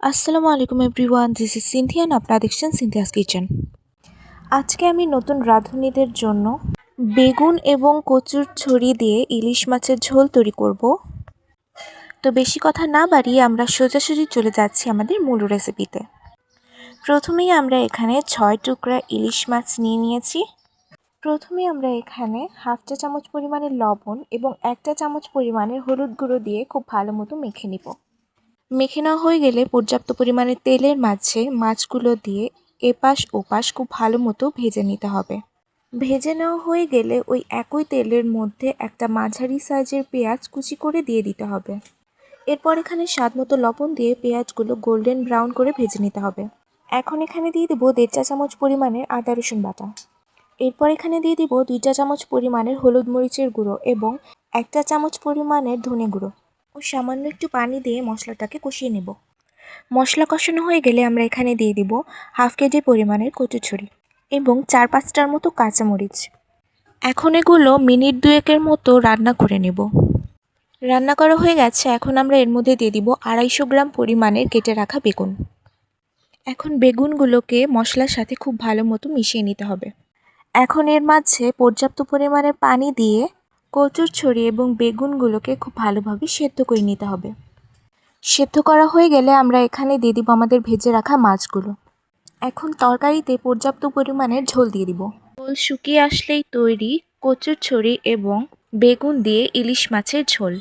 আসসালামু আলাইকুম everyone this is সিনথিয়ান আপনারা দেখছেন সিনথিয়াস কিচেন আজকে আমি নতুন রাঁধুনিদের জন্য বেগুন এবং কচুর ছড়ি দিয়ে ইলিশ মাছের ঝোল তৈরি করব। তো বেশি কথা না বাড়িয়ে আমরা সোজাসুজি চলে যাচ্ছি আমাদের মূল রেসিপিতে প্রথমেই আমরা এখানে ছয় টুকরা ইলিশ মাছ নিয়ে নিয়েছি। প্রথমে আমরা এখানে হাফ চা চামচ পরিমাণের লবণ এবং একটা চামচ পরিমাণের হলুদ গুঁড়ো দিয়ে খুব ভালো মতো মেখে নিব। মেখে নেওয়া হয়ে গেলে পর্যাপ্ত পরিমাণে তেলের মাঝে মাছগুলো দিয়ে এপাশ ওপাশ খুব ভালো মতো ভেজে নিতে হবে। ভেজে নেওয়া হয়ে গেলে ওই একই তেলের মধ্যে একটা মাঝারি সাইজের পেঁয়াজ কুচি করে দিয়ে দিতে হবে। এরপর এখানে স্বাদ মতো লবণ দিয়ে পেঁয়াজগুলো গোল্ডেন ব্রাউন করে ভেজে নিতে হবে। এখন এখানে দিয়ে দেবো দেড় চা চামচ পরিমাণের আদা রসুন বাটা। এরপর এখানে দিয়ে দিব দুই চা চামচ পরিমাণের হলুদ মরিচের গুঁড়ো এবং একটা চামচ পরিমাণের ধনে গুঁড়ো। ও সামান্য একটু পানি দিয়ে মশলাটাকে কষিয়ে নেব। মশলা কষানো হয়ে গেলে আমরা এখানে দিয়ে দিব হাফ কেজি পরিমাণের কচুছড়ি এবং চার পাঁচটার মতো কাঁচামরিচ। এখন এগুলো মিনিট দুয়েকের মতো রান্না করে নেব। রান্না করা হয়ে গেছে, এখন আমরা এর মধ্যে দিয়ে দিব আড়াইশো গ্রাম পরিমাণের কেটে রাখা বেগুন। এখন বেগুনগুলোকে মশলার সাথে খুব ভালো মতো মিশিয়ে নিতে হবে। এখন এর মাঝে পর্যাপ্ত পরিমাণের পানি দিয়ে কচুর ছড়ি এবং বেগুনগুলোকে খুব ভালোভাবে সেদ্ধ করে নিতে হবে। সেদ্ধ করা হয়ে গেলে আমরা এখানে দিয়ে দিব আমাদের ভেজে রাখা মাছগুলো। এখন তরকারিতে পর্যাপ্ত পরিমাণের ঝোল দিয়ে দিব। ঝোল শুকিয়ে আসলেই তৈরি কচুর ছড়ি এবং বেগুন দিয়ে ইলিশ মাছের ঝোল।